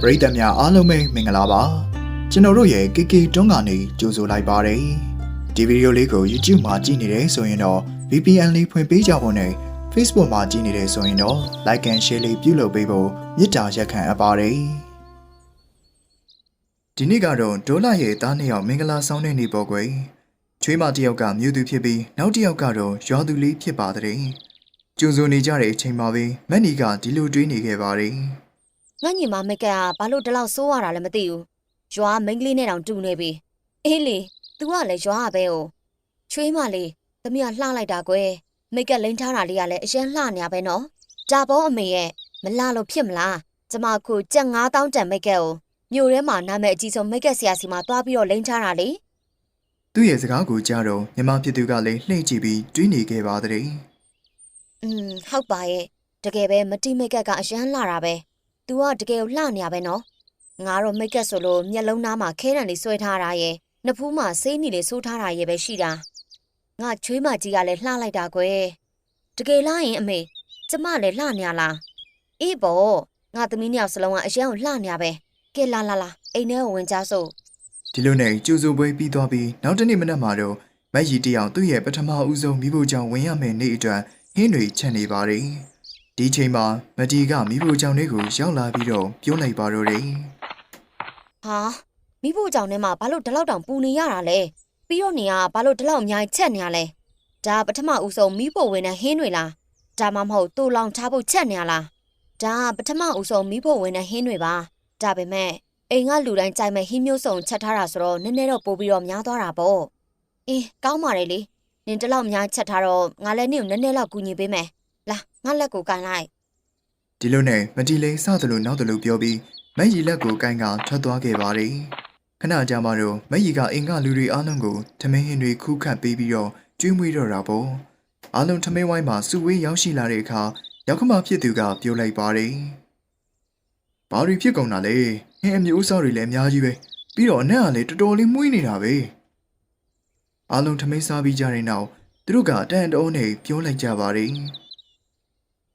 ပရိသတ်များအားလုံးပဲမင်္ဂလာပါကျွန်တော်တို့ရဲ့ KK တွန်းကနေကြိုဆိုလိုက်ပါတယ်ဒီဗီဒီယိုလေးကို YouTube မှာကြည့်နေတယ်ဆိုရင်တော့ VPN လေးဖွင့်ပေးကြဖို့နဲ့ Facebook မှာကြည့်နေတယ်ဆိုရင်တော့ Like and Share လေးပြုလုပ်ပေးဖို့မေတ္တာရက်ခံအပ်ပါတယ်ဒီနေ့ကတော့ဒေါ်လာရဲ့သားနှစ်ယောက်မင်္ဂလာဆောင်တဲ့နေ့ပေါ့ကွယ်ချွေးမတစ်ယောက်ကမြို့သူဖြစ်ပြီးနောက်တစ်ယောက်ကတော့ရွာသူလေးဖြစ်ပါတဲ့ကျုံစုံနေကြတဲ့အချိန်မှာပဲမက်နီကဒီလိုတွေးနေခဲ့ပါတယ် ငါညီမမိတ်ကကဘာလို့ဒီလောက်ဆိုးရတာလဲမသိဘူးရွာမိန်းကလေးနဲ့တောင်တူနေပြီအေးလေ तू ကလည်းရွာကပဲ哦ချွေးမလေးသမီးကလှလိုက်တာကွယ်မိတ်ကလိန်ထားတာလေးကလည်းအရင်လှနေရပဲနော်ဒါပေါ်အမေရဲ့မလှလို့ဖြစ်မလားကျမခုကြက်9000တန်မိတ်ကကိုမြို့ထဲမှာနာမည်အကြီးဆုံးမိတ်ကဆရာစီမှာတွားပြီးတော့လိန်ထားတာလေ သူ့ရဲ့စကားကိုကြားတော့မြမဖြစ်သူကလည်းလှည့်ကြည့်ပြီးတွေးနေခဲ့ပါတဲ့ อืมဟုတ်ပါရဲ့တကယ်ပဲမတိမိတ်ကကအရင်လှတာပဲ तू ကတကယ်ကိုလှနေရပဲနော်ငါတော့မိတ်ကဆိုလို့မျက်လုံးသားမှာခဲတံလေးဆွဲထားတာရဲ့နှစ်ဖူးမှာဆေးနီလေးဆိုးထားတာရဲ့ပဲရှိတာငါချွေးမကြီးကလည်းလှလိုက်တာကွယ်တကယ်လားရင်အမေကျမလည်းလှနေရလားအေးပေါ့ငါသမီးနှစ်ယောက်စလုံးကအရင်ကိုလှနေရပဲကဲလာလာလာအိမ်ထဲကိုဝင်ကြစို့ဒီလိုနဲ့ကျူစုပွဲပြီးသွားပြီးနောက်တစ်နေ့မနက်မှာတော့မက်ရီတယောက်သူ့ရဲ့ပထမဦးဆုံးမိဖို့ကြောင့်ဝင်ရမယ့်နေ့အတွက်ဟင်းတွေချက်နေပါတယ် ဒီချိန်မှာမတီကမိဖို့ကြောင့်လေးကိုရောက်လာပြီးတော့ပြုံးလိုက်ပါတော့တယ်ဟာမိဖို့ကြောင့်ထဲမှာဘာလို့ဒီလောက်တောင်ပူနေရတာလဲပြီးတော့နေကဘာလို့ဒီလောက်အများကြီးချက်နေရလဲဒါပထမဦးဆုံးမိဖို့ဝင်တဲ့ဟင်းတွေလားဒါမှမဟုတ်တူလောင်ထားဖို့ချက်နေရလားဒါပထမဦးဆုံးမိဖို့ဝင်တဲ့ဟင်းတွေပါဒါပေမဲ့အိမ်ကလူတိုင်းကြိုက်မဲ့ဟင်းမျိုးစုံချက်ထားတာဆိုတော့နည်းနည်းတော့ပိုပြီးတော့များသွားတာပေါ့အေးကောင်းပါတယ်လေနင်ဒီလောက်များချက်ထားတော့ငါလည်းနင့်ကိုနည်းနည်းလောက်ကူညီပေးမယ် လာငါလက်ကိုကန်လိုက်ဒီလိုနဲ့မတီလေးစသလိုနောက်သလိုပြောပြီးမက်ရီလက်ကိုကိုင်းကထွက်သွားခဲ့ပါတယ်ခဏကြာမှတော့မက်ရီကအင်ကလူတွေအားလုံးကိုထမင်းဟင်းတွေခူးခတ်ပေးပြီးတော့ကျွေးမွေးတော့တာပေါ့အားလုံးထမင်းဝိုင်းမှာစုဝေးရောက်ရှိလာတဲ့အခါရောက်ခမဖြစ်သူကပြောလိုက်ပါတယ်ဘာတွေဖြစ်ကုန်တာလဲဟင်းအမျိုးအစားတွေလည်းအများကြီးပဲပြီးတော့အနက်ကလည်းတော်တော်လေးမှုေးနေတာပဲအားလုံးထမင်းစားပြီးကြတဲ့နောက်သူတို့ကတန်တုံးနဲ့ပြောလိုက်ကြပါတယ်။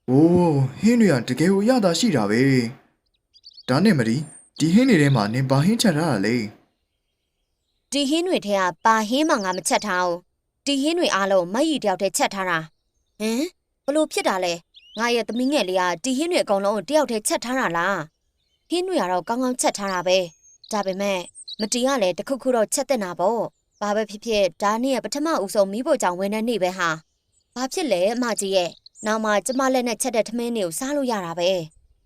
အိုးဟင်းတွေကတကယ်ကိုရတာရှိတာပဲ။ဒါနဲ့မဒီဒီဟင်းတွေထဲမှာနင်ဘာဟင်းချက်ထားတာလဲဒီဟင်းတွေထဲကပါဟင်းမှငါမချက်ထားဘူးဒီဟင်းတွေအားလုံးမတ်ရီတယောက်တည်းချက်ထားတာဟမ်ဘလို့ဖြစ်တာလဲငါရဲ့သမီးငယ်လေးကဒီဟင်းတွေအကုန်လုံးကိုတယောက်တည်းချက်ထားတာလားဟင်းတွေကတော့ကောင်းကောင်းချက်ထားတာပဲဒါပေမဲ့မတီးကလည်းတစ်ခုခုတော့ချက်တဲ့နာပေါ့ဘာပဲဖြစ်ဖြစ်ဒါနဲ့ပထမဦးဆုံးမိဖို့ကြောင့်ဝင်တဲ့နေ့ပဲဟာဘာဖြစ်လဲအမကြီးရဲ့ နောက်မှကျမလက်နဲ့ချက်တဲ့ထမင်းတွေကိုစားလို့ရတာပဲ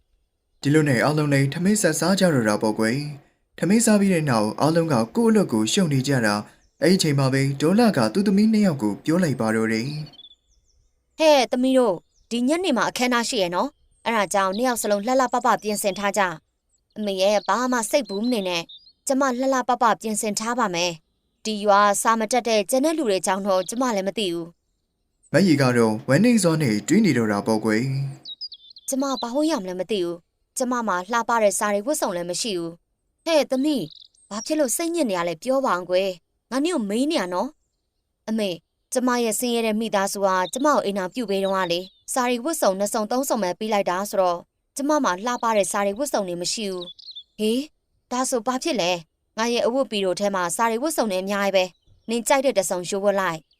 ။ဒီလိုနဲ့အားလုံးလည်းထမင်းဆက်စားကြတော့တာပေါ့ကွယ်။ထမင်းစားပြီးတဲ့နောက်အားလုံးကကိုယ့်အလုပ်ကိုရှုံနေကြတာအဲ့ဒီချိန်မှာပဲဒေါ်လာကသူ့သမီးနှစ်ယောက်ကိုပြောလိုက်ပါတော့တယ်ဟဲ့သမီးတို့ဒီညနေမှာအခမ်းအနားရှိရနော်အဲ့ဒါကြောင့်နှစ်ယောက်စလုံးလှလှပပပြင်ဆင်ထားကြအမေရဲ့ဘာမှစိတ်ဘူးမနေနဲ့ကျမလှလှပပပြင်ဆင်ထားပါမယ်ဒီရွာစာမတက်တဲ့ကျန်တဲ့လူတွေကြောင့်တော့ကျမလည်းမသိဘူး။ မက်ရီကတော့ဝမ်းနေစောနဲ့တွေးနေတော့တာပေါ့ကွယ်ကျမဘာလို့ရမလဲမသိဘူးကျမမှလှပတဲ့စာတွေဝတ်စုံလည်းမရှိဘူးဟဲ့သမီးဘာဖြစ်လို့စိတ်ညစ်နေရလဲပြောပါအောင်ကွယ်ငါနင့်ကိုမေးနေရနော်အမေကျမရဲ့ဆင်းရဲတဲ့မိသားစုဟာကျမကိုအိမ်အောင်ပြုတ်ပေးတော့ကလေစာရီဝတ်စုံနှစ်စုံသုံးစုံပဲပေးလိုက်တာဆိုတော့ကျမမှလှပတဲ့စာရီဝတ်စုံတွေမရှိဘူးဟေးဒါဆိုဘာဖြစ်လဲငါရဲ့အဝတ်ပီတို့ထဲမှာစာရီဝတ်စုံတွေအများကြီးပဲနင်ကြိုက်တဲ့တစ်စုံရှိုးဝတ်လိုက်။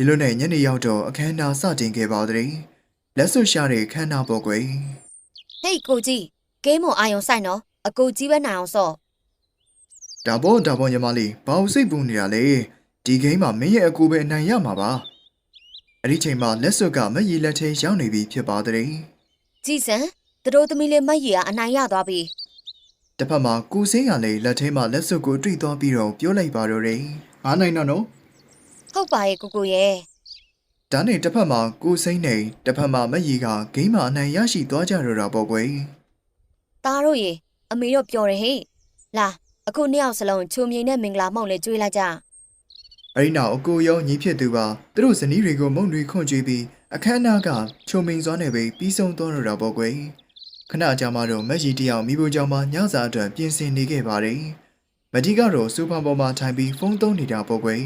ဒီလိုနဲ့ညနေရောက်တော့အခမ်းအနားစတင်ခဲ့ပါတဲ့။လက်စွပ်ရှာတဲ့ခမ်းနားပေါ့ကွယ်။ဟေးကိုကြီးဂိမ်းမအာယုံဆိုင်နော်အကိုကြီးပဲနိုင်အောင်စော့ဒါပေါ့ဒါပေါ့ညီမလေးဘာလို့စိတ်ပူနေတာလဲဒီဂိမ်းမှာမင်းရဲ့အကူပဲအနိုင်ရမှာပါအဲ့ဒီချိန်မှာလက်စွပ်ကမက်ရီလက်ထဲရောက်နေပြီဖြစ်ပါတဲ့ကြည်စံသူတို့သမီးလေးမတ်ရီကအနိုင်ရသွားပြီတစ်ဖက်မှာကိုစင်းကလည်းလက်ထဲမှာလက်စွပ်ကိုတွေ့သွားပြီးတော့ပြောလိုက်ပါတော့တယ်အားနိုင်တော့နော် ဟုတ်ပါရဲ့ကိုကိုရဲ့ဒါနဲ့တစ်ဖက်မှာကိုစိမ့်နေတစ်ဖက်မှာမက်ရီကဂိမ်းမှာအနိုင်ရရှိသွားကြတော့တာပေါ့ကွယ်သားတို့ရေအမေတို့ပျော်တယ်ဟေ့လာအခုနှစ်ယောက်စလုံးချုံမြိန်နဲ့မင်္ဂလာမုံလေးကျွေးလိုက်ကြအဲ့ဒီနောက်အကိုရောညီဖြစ်သူပါသူတို့ဇနီးတွေကိုမုံတွေခွန့်ကြွေးပြီးအခမ်းအနားကချုံမိန်စွာနဲ့ပဲပြီးဆုံးသွားတော့တာပေါ့ကွယ်ခဏကြာမှတော့မက်ရီတယောက်မိဖို့ကြောင့်မှညစာအတွက်ပြင်ဆင်နေခဲ့ပါတယ်မဒီကတော့စူပါပေါ်မှာထိုင်ပြီးဖုန်းသုံးနေတာပေါ့ကွယ်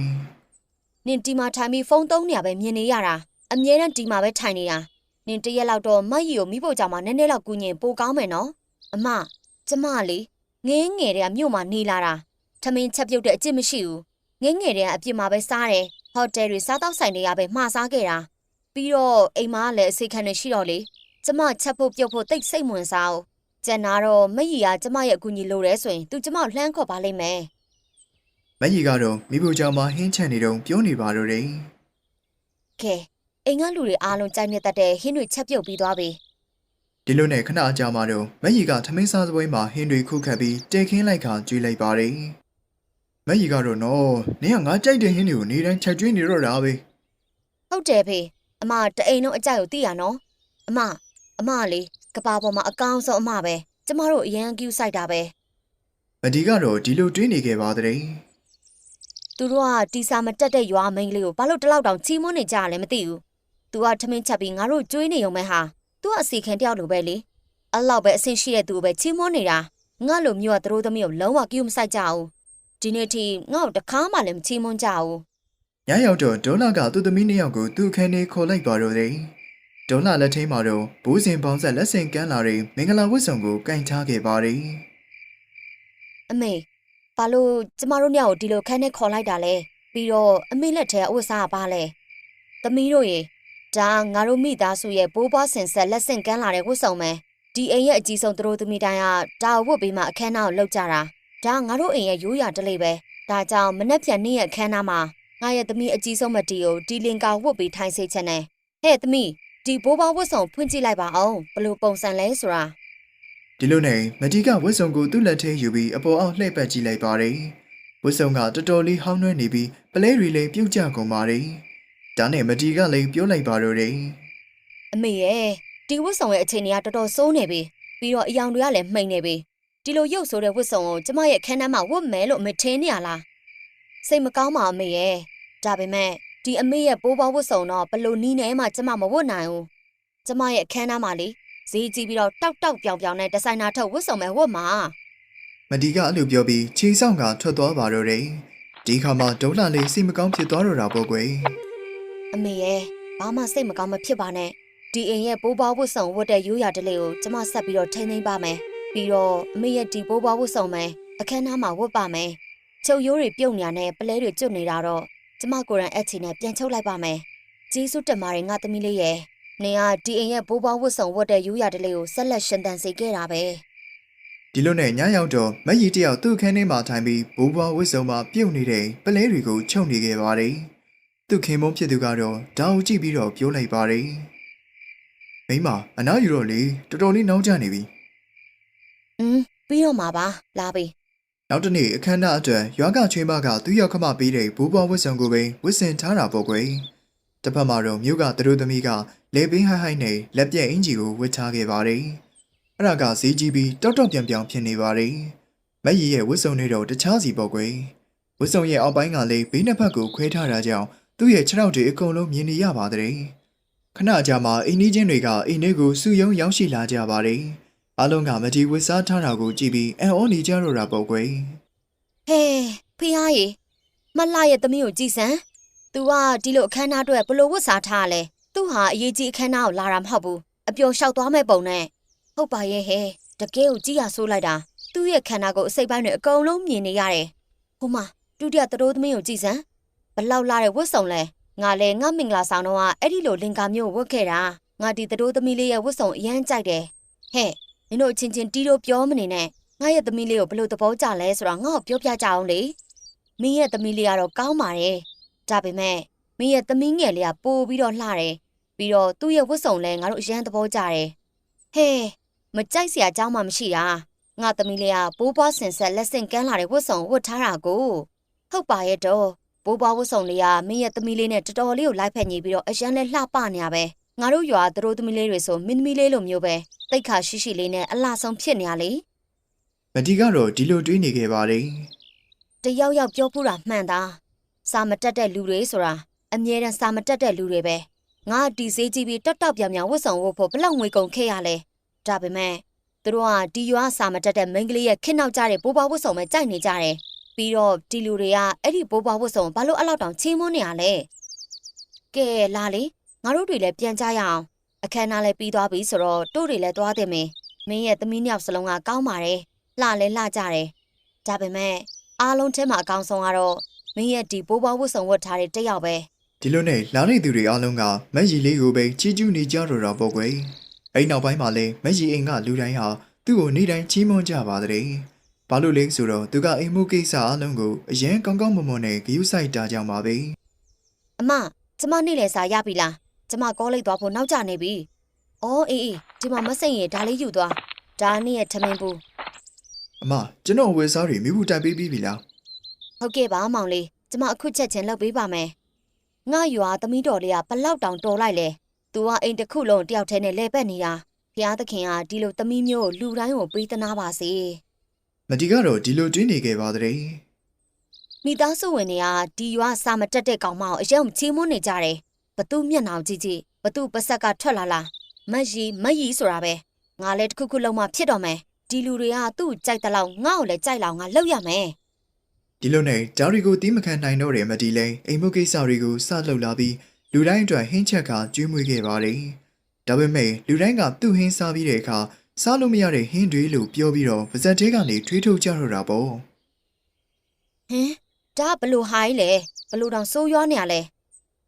နင်ဒီမှာထိုင်ပြီးဖုန်းသုံးနေရပဲမြင်နေရတာအမြဲတမ်းဒီမှာပဲထိုင်နေတာနင်တရက်လောက်တော့မတ်ရီကိုမိဖို့ကြောင့်မှနည်းနည်းလောက်ကူညင်ပိုကောင်းမယ်နော်အမကျမလေငင်းငယ်တဲ့မြို့မှာနေလာတာထမင်းချက်ပြုတ်တဲ့အကျင့်မရှိဘူးငင်းငယ်တဲ့အပြစ်မှာပဲစားတယ်ဟိုတယ်တွေစားတော့ဆိုင်တွေကပဲမှားစားခဲ့တာပြီးတော့အိမ်မှာလည်းအစိတ်ခံနေရှိတော့လေကျမချက်ဖို့ပြုတ်ဖို့တိတ်စိတ်ဝင်စားအောင်ကျန်တာတော့မကြီးကကျမရဲ့အကူအညီလိုတယ်ဆိုရင် तू ကျမကိုလှမ်းခေါ်ပါလိမ့်မယ် မက်ကြီးကတော့မိဖို့ကြောင့်မှဟင်းချန်နေတော့ပြောနေပါတော့တယ်ကဲအိမ်ကလူတွေအားလုံးကြိုက်နေတတ်တဲ့ဟင်းတွေချက်ပြုတ်ပြီးသွားပြီဒီလိုနဲ့ခဏအကြာမှတော့မက်ကြီးကထမင်းစားစပွဲမှာဟင်းတွေခုတ်ခတ်ပြီးတဲခင်းလိုက်ခါကျွေးလိုက်ပါတယ်မက်ကြီးကတော့နော်နင်ကငါကြိုက်တဲ့ဟင်းတွေကိုနေတိုင်းချက်ကျွေးနေတော့တာပဲဟုတ်တယ်ဖေအမတအိမ်လုံးအကြိုက်ကိုသိရနော်အမအမလေးကဘာပေါ်မှာအကောင်းဆုံးအမပဲကျမတို့အရန်ကျူးဆိုင်တာပဲမဒီကတော့ဒီလိုတွေးနေခဲ့ပါတဲ့ သူတို့ကတီစာမတက်တဲ့ရွာမိန်းကလေးကိုဘာလို့တလောက်တောင်ချီးမွမ်းနေကြရလဲမသိဘူး။ तू ကထမင်းချက်ပြီးငါတို့ကျွေးနေုံပဲဟာ။ तू ကအစီခံတယောက်လိုပဲလေ။အဲ့လောက်ပဲအဆင်ရှိတဲ့သူကိုပဲချီးမွမ်းနေတာ။ငါလိုမျိုးကသူတို့သမီးကိုလုံးဝကြည့်မဆိုင်ကြဘူး။ဒီနေ့ထိငါ့ကိုတစ်ခါမှလည်းမချီးမွမ်းကြဘူးညရောက်တော့ဒေါလာကသူ့သမီးနှစ်ယောက်ကိုသူ့အခန်းထဲခေါ်လိုက်ပါတော့တယ်ဒေါလာလက်ထိန်းမှာတော့ဘိုးစင်ပေါင်းဆက်လက်ဆင့်ကမ်းလာတဲ့မင်္ဂလာဝတ်ဆောင်ကိုကင်ချခဲ့ပါတယ်။အမေ ဘာလို့ကျမတို့ညောင်ကိုဒီလိုခန်းထဲခေါ်လိုက်တာလဲ။ပြီးတော့အမေလက်ထဲအဝတ်စားကပါလဲ။သမီးတို့ရေဒါငါတို့မိသားစုရဲ့ဘိုးဘွားဆင်ဆက်လက်ဆင့်ကမ်းလာတဲ့ဝတ်ဆောင်မယ်။ဒီအိမ်ရဲ့အကြီးဆုံးသူတို့သမီးတိုင်းကဒါဝတ်ပြီးမှအခမ်းအနားကိုလုပ်ကြတာ။ဒါငါတို့အိမ်ရဲ့ရိုးရာတလေးပဲ။ဒါကြောင့်မနှက်ပြန်နေ့ရဲ့အခမ်းအနားမှာငါရဲ့သမီးအကြီးဆုံးမတီကိုဒီလင်ကာဝတ်ပြီးထိုင်စေချင်တယ်။ဟဲ့သမီးဒီဘိုးဘွားဝတ်ဆောင်ဖွင့်ကြည့်လိုက်ပါအောင်ဘယ်လိုပုံစံလဲဆိုတာ ဒီလိုနဲ့မဒီကဝတ်ဆောင်ကိုသူ့လက်ထဲယူပြီးအပေါ်အောက်လှည့်ပတ်ကြည့်လိုက်ပါတယ်ဝတ်ဆောင်ကတော်တော်လေးဟောင်းနှွဲနေပြီးပလဲရီလေးပြုတ်ကျကုန်ပါတယ်ဒါနဲ့မဒီကလည်းပြောလိုက်ပါတော့တယ်အမေရဲ့ဒီဝတ်ဆောင်ရဲ့အခြေအနေကတော်တော်ဆိုးနေပြီပြီးတော့အယောင်တွေကလည်းမှိန်နေပြီဒီလိုရုပ်ဆိုးတဲ့ဝတ်ဆောင်ကိုကျမရဲ့ခန်းထဲမှာဝတ်မယ်လို့အမေထင်နေရလားစိတ်မကောင်းပါအမေရဲ့ဒါပေမဲ့ဒီအမေရဲ့ပိုးပွားဝတ်ဆောင်တော့ဘလို့နီးနေမှကျမမဝတ်နိုင်ဘူးကျမရဲ့အခန်းထဲမှာလေ ဈေးကြီးပြီးတော့တောက်တောက်ပြောင်ပြောင်နဲ့ဒီဇိုင်နာထုတ်ဝတ်ဆောင်မယ်ဝတ်မှာမဒီကအဲ့လိုပြောပြီးခြေဆောင်ကထွက်သွားပါတော့တယ်ဒီခါမှဒေါလာလေးစိတ်မကောင်းဖြစ်သွားတော့တာပေါ့ကွယ်အမေရဲ့ဘာမှစိတ်မကောင်းမဖြစ်ပါနဲ့ဒီအိမ်ရဲ့ပိုးပွားဝတ်ဆောင်ဝတ်တဲ့ရိုးရာတလေးကိုကျမဆက်ပြီးတော့ထိမ့်သိမ့်ပါမယ်ပြီးတော့အမေရဲ့ဒီပိုးပွားဝတ်ဆောင်မယ်အခန်းသားမှာဝတ်ပါမယ်ချုပ်ရိုးတွေပြုတ်ညာနဲ့ပလဲတွေကျွတ်နေတာတော့ကျမကိုယ်တိုင်အချီနဲ့ပြန်ချုပ်လိုက်ပါမယ်ကျေးဇူးတင်ပါတယ်ငါသမီးလေးရဲ့ နင်ကဒီအိမ်ရဲ့ပိုးပွားဝတ်ဆောင်ဝတ်တဲ့ရိုးရာတလေးကိုဆက်လက်ရှင်သန်စေခဲ့တာပဲဒီလိုနဲ့ညရောက်တော့မက်ကြီးတယောက်သူ့ခန်းထဲမှာထိုင်ပြီးဘိုးဘွားဝတ်စုံမှာပြုတ်နေတဲ့ပလဲတွေကိုချုပ်နေခဲ့ပါတယ်။သူ့ခင်မုန်းဖြစ်သူကတော့ဒါကိုကြည့်ပြီးတော့ပြောလိုက်ပါတယ်။မိမအနားယူတော့လေတော်တော်လေးနောက်ကျနေပြီอืมပြီးတော့မှာပါလာပြီ။နောက်တစ်နေ့အခမ်းအနားအတွက်ရွာကချွေးမကသူ့ရောက်ခမပေးတဲ့ဘိုးဘွားဝတ်စုံကိုပဲဝတ်ဆင်ထားတာပေါ့ကွယ်။ တစ်ဖက်မှာတော့မြို့ကသူတို့သမီးကလေပင်းဟိုက်ဟိုက်နဲ့လက်ပြက်အင်ဂျီကိုဝတ်ထားခဲ့ပါတယ်။အဲ့ဒါကဈေးကြီးပြီးတောက်တောက်ပြန်ပြန်ဖြစ်နေပါတယ်။မက်ကြီးရဲ့ဝတ်စုံတွေတော့တခြားစီပေါ့ကွယ်။ဝတ်စုံရဲ့အောက်ပိုင်းကလည်းဘေးနှစ်ဖက်ကိုခွဲထားတာကြောင့်သူ့ရဲ့ခြေထောက်တွေအကုန်လုံးမြင်နေရပါတယ်။ခဏကြာမှအိမ်နီးချင်းတွေကအိမ်ထဲကိုစုယုံရောက်ရှိလာကြပါတယ်။အားလုံးကမတီဝတ်စားထားတာကိုကြည့်ပြီးအံ့ဩနေကြတော့တာပေါ့ကွယ်ဟဲဖေဟာရေမလှရဲ့သမီးကိုကြည်စမ်း तू ကဒီလိုအခမ်းအနားအတွက်ဘလို့ဝတ်စားထားရလဲ သူဟာအရေးကြီးအခမ်းအနားကိုလာတာမဟုတ်ဘူးအပျော်လျှောက်သွားမဲ့ပုံနဲ့ဟုတ်ပါရဲ့ဟဲတကယ်ကိုကြည်ရဆိုးလိုက်တာသူ့ရဲ့ခန္ဓာကိုယ်အစိတ်ပိုင်းတွေအကုန်လုံးမြင်နေရတယ်ဟိုမှာဒုတိယသတို့သမီးကိုကြည်စမ်းဘလောက်လာတဲ့ဝတ်စုံလဲငါလဲငါမင်္ဂလာဆောင်တော့ကအဲ့ဒီလိုလင်္ကာမျိုးကိုဝတ်ခဲ့တာငါဒီသတို့သမီးလေးရဲ့ဝတ်စုံအရန်ကြိုက်တယ်ဟဲ့နင်တို့အချင်းချင်းတီးလို့ပြောမနေနဲ့ငါရဲ့သမီးလေးကိုဘလို့သဘောကျလဲဆိုတော့ငါ့ကိုပြောပြကြအောင်လေမင်းရဲ့သမီးလေးကတော့ကောင်းပါတယ် ဒါပေမဲ့မင်းရဲ့သမီးငယ်လေးကပိုပြီးတော့လှတယ်ပြီးတော့သူ့ရဲ့ဝတ်စုံလဲငါတို့အရန်သဘောကျတယ်ဟဲ့မကြိုက်စရာအကြောင်းမှမရှိတာငါသမီးလေးကဘိုးဘွားဆင်ဆက်လက်ဆင့်ကမ်းလာတဲ့ဝတ်စုံဝတ်ထားတာကိုဟုတ်ပါရဲ့တော့ဘိုးဘွားဝတ်စုံလေးကမင်းရဲ့သမီးလေးနဲ့တော်တော်လေးကိုလိုက်ဖက်ညီပြီးတော့အရန်လဲလှပနေရပဲငါတို့ရွာသူတို့သမီးလေးတွေဆိုမင်းသမီးလေးလိုမျိုးပဲတိတ်ခါရှိရှိလေးနဲ့အလှဆုံးဖြစ်နေရလေ။မတီကတော့ဒီလိုတွေးနေခဲ့ပါတယ်တယောက်ယောက်ပြောဖူးတာမှန်တာ စာမတက်တဲ့လူတွေဆိုတာအမြဲတမ်းစာမတက်တဲ့လူတွေပဲငါဒီစေးကြည့်ပြီးတက်တောက်ပြောင်ပြောင်ဝတ်ဆောင်ဖို့ဖို့ဘလောက်ငွေကုန်ခဲ့ရလဲဒါပေမဲ့သူတို့ကဒီရွာစာမတက်တဲ့မိန်းကလေးရဲ့ခင်းနောက်ကြတဲ့ဘိုးဘွားဝတ်ဆောင်ပဲကြိုက်နေကြတယ်ပြီးတော့ဒီလူတွေကအဲ့ဒီဘိုးဘွားဝတ်ဆောင်ဘာလို့အဲ့လောက်တောင်ချင်းမွန်းနေရလဲကဲလာလေငါတို့တွေလည်းပြန်ကြရအောင်အခမ်းအနားလည်းပြီးသွားပြီဆိုတော့တို့တွေလည်းသွားတယ်မင်းမင်းရဲ့သမီးနှစ်ယောက်စလုံးကကောင်းပါတယ်လှလဲလှကြတယ်ဒါပေမဲ့အားလုံးထဲမှာအကောင်းဆုံးကတော့ မင်းရဲ့ဒီပိုးပွားဝတ်ဆောင်ဝတ်ထားတဲ့တစ်ယောက်ပဲဒီလိုနဲ့လာနေသူတွေအားလုံးကမက်ရီလေးကိုပဲချီးကျူးနေကြတော့တာပေါ့ကွယ်အဲ့နောက်ပိုင်းမှာလဲမက်ရီအိမ်ကလူတိုင်းဟာသူ့ကိုနေ့တိုင်းချီးမွမ်းကြပါတဲ့ဘာလို့လဲဆိုတော့သူကအိမ်မှုကိစ္စအားလုံးကိုအရင်ကောင်းကောင်းမွန်မွန်နဲ့ဂရုစိုက်တာကြောင့်ပါပဲအမကျမနေ့လည်စာရပြီလားကျမကောလိုက်သွားဖို့နောက်ကျနေပြီအော်အေးအေးဒီမှာမစိတ်ရင်ဒါလေးယူသွားဒါနေ့ရဲ့ထမင်းပူအမကျွန်တော်ဝယ်စားတွေမိဘူးတိုင်ပေးပြီးပြီလား ဟုတ်ကဲ့ပါမောင်လေးကျမအခုချက်ချင်းလုပ်ပေးပါမယ်ငါရွာသမီးတော်လေးကဘလောက်တောင်တော်လိုက်လဲသူကအိမ်တစ်ခုလုံးတယောက်တည်းနဲ့လဲပတ်နေတာဖျားသခင်ကဒီလိုသမီးမျိုးကိုလူတိုင်းကိုပေးသနာပါစေမတီကတော့ဒီလိုတွင်းနေခဲ့ပါတဲ့မိသားစုဝင်တွေကဒီရွာစာမတက်တဲ့ကောင်မကိုအရင်ချေးမွန်းနေကြတယ်ဘသူမျက်နှာကိုကြည့်ကြည့်ဘသူပစက်ကထွက်လာလားမက်ရီမက်ရီဆိုတာပဲငါလည်းတစ်ခုခုလုံးမှဖြစ်တော့မယ်ဒီလူတွေကသူ့ကိုကြိုက်တဲ့လောက်ငါ့ကိုလည်းကြိုက်လောက်ငါလောက်ရမယ် ဒီလိုနဲ့ဂျာရီကိုတီးမခံနိုင်တော့တဲ့မတီလဲအိမ်မှုကိစ္စတွေကိုစလှုပ်လာပြီးလူတိုင်းအတွက်ဟင်းချက်ကကျွေးမွေးခဲ့ပါတယ်ဒါပေမဲ့လူတိုင်းကသူ့ဟင်းစားပြီးတဲ့အခါစားလို့မရတဲ့ဟင်းတွေလို့ပြောပြီးတော့ပါဇက်သေးကနေထွေးထုတ်ကြတော့တာပေါ့ဟင်ဒါဘလို့ဟာကြီးလဲဘလို့တောင်ဆိုးရွားနေရလဲ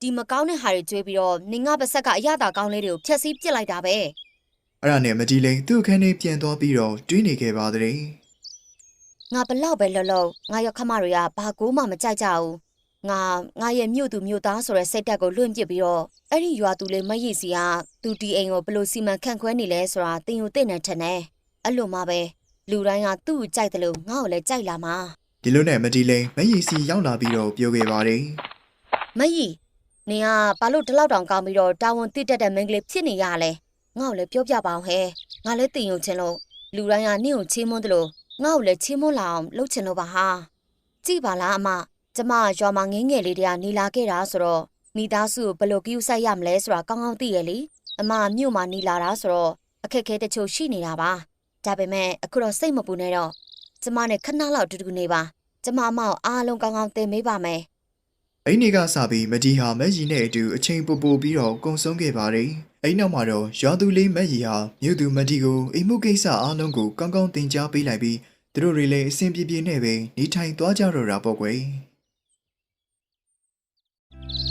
ဒီမကောင်းတဲ့ဟာတွေကျွေးပြီးတော့နင်ငါပါဆက်ကအရသာကောင်းလေးတွေကိုဖျက်ဆီးပစ်လိုက်တာပဲအဲ့ဒါနဲ့မတီလဲသူ့အခန်းထဲပြန်သွားပြီးတော့တွေးနေခဲ့ပါတဲ့ ငါဘလောက်ပဲလှုပ်လှုပ်ငါရောက်ခမတွေကဘာကိုမှမကြိုက်ကြဘူးငါငါရဲ့မြို့သူမြို့သားဆိုတဲ့စိတ်ဓာတ်ကိုလွင့်ပစ်ပြီးတော့အဲ့ဒီရွာသူလေးမရည်စီကသူဒီအိမ်ကိုဘလို့စီမံခန့်ခွဲနေလဲဆိုတာတင်ယူသိနေထင်တယ်အဲ့လိုမှပဲလူတိုင်းကသူ့ကိုကြိုက်တယ်လို့ငါ့ကိုလည်းကြိုက်လာမှာဒီလိုနဲ့မတီလဲမရီစီရောက်လာပြီးတော့ပြောခဲ့ပါတယ်မရည်နင်ကဘာလို့ဒီလောက်တောင်ကောင်းပြီးတော့တာဝန်တိတက်တဲ့မိန်းကလေးဖြစ်နေရလဲငါ့ကိုလည်းပြောပြပါအောင်ဟဲ့ငါလည်းတင်ယူချင်လို့လူတိုင်းကနင့်ကိုချေးမွန်းတယ်လို့ ငါ့ကိုလည်းချေးမွန်းလာအောင်လုပ်ချင်လို့ပါဟာကြည့်ပါလားအမကျမရွာမှာငင်းငယ်လေးတည်းကနေလာခဲ့တာဆိုတော့မိသားစုကိုဘယ်လိုကိူဆိုင်ရမလဲဆိုတာကောင်းကောင်းသိရလေအမမြို့မှာနေလာတာဆိုတော့အခက်အခဲတချို့ရှိနေတာပါဒါပေမဲ့အခုတော့စိတ်မပူနဲ့တော့ကျမနဲ့ခဏလောက်အတူတူနေပါကျမအမောက်အားလုံးကောင်းကောင်းသင်ပေးပါမယ်အဲ့ဒီကစပြီးမတီဟာမက်ရီနဲ့အတူအချိန်ပိုပိုပြီးတော့ကုံဆုံးခဲ့ပါတယ် အဲ့နောက်မှာတော့ရွာသူလေးမက်ရီဟာမြို့သူမတီကိုအိမ်မှုကိစ္စအားလုံးကိုကောင်းကောင်းသင်ကြားပေးလိုက်ပြီးသူတို့တွေလည်းအဆင်ပြေပြေနဲ့ပဲနေထိုင်သွားကြတော့တာပေါ့ကွယ်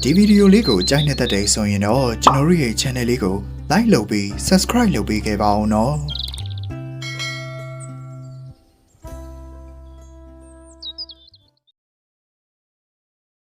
ဒီဗီဒီယိုလေးကိုကြိုက်နေတဲ့တဲ့ဆိုရင်တော့ကျွန်တော်တို့ရဲ့ channel လေးကို like လုပ်ပြီး subscribe လုပ်ပေးခဲ့ပါအောင်နော်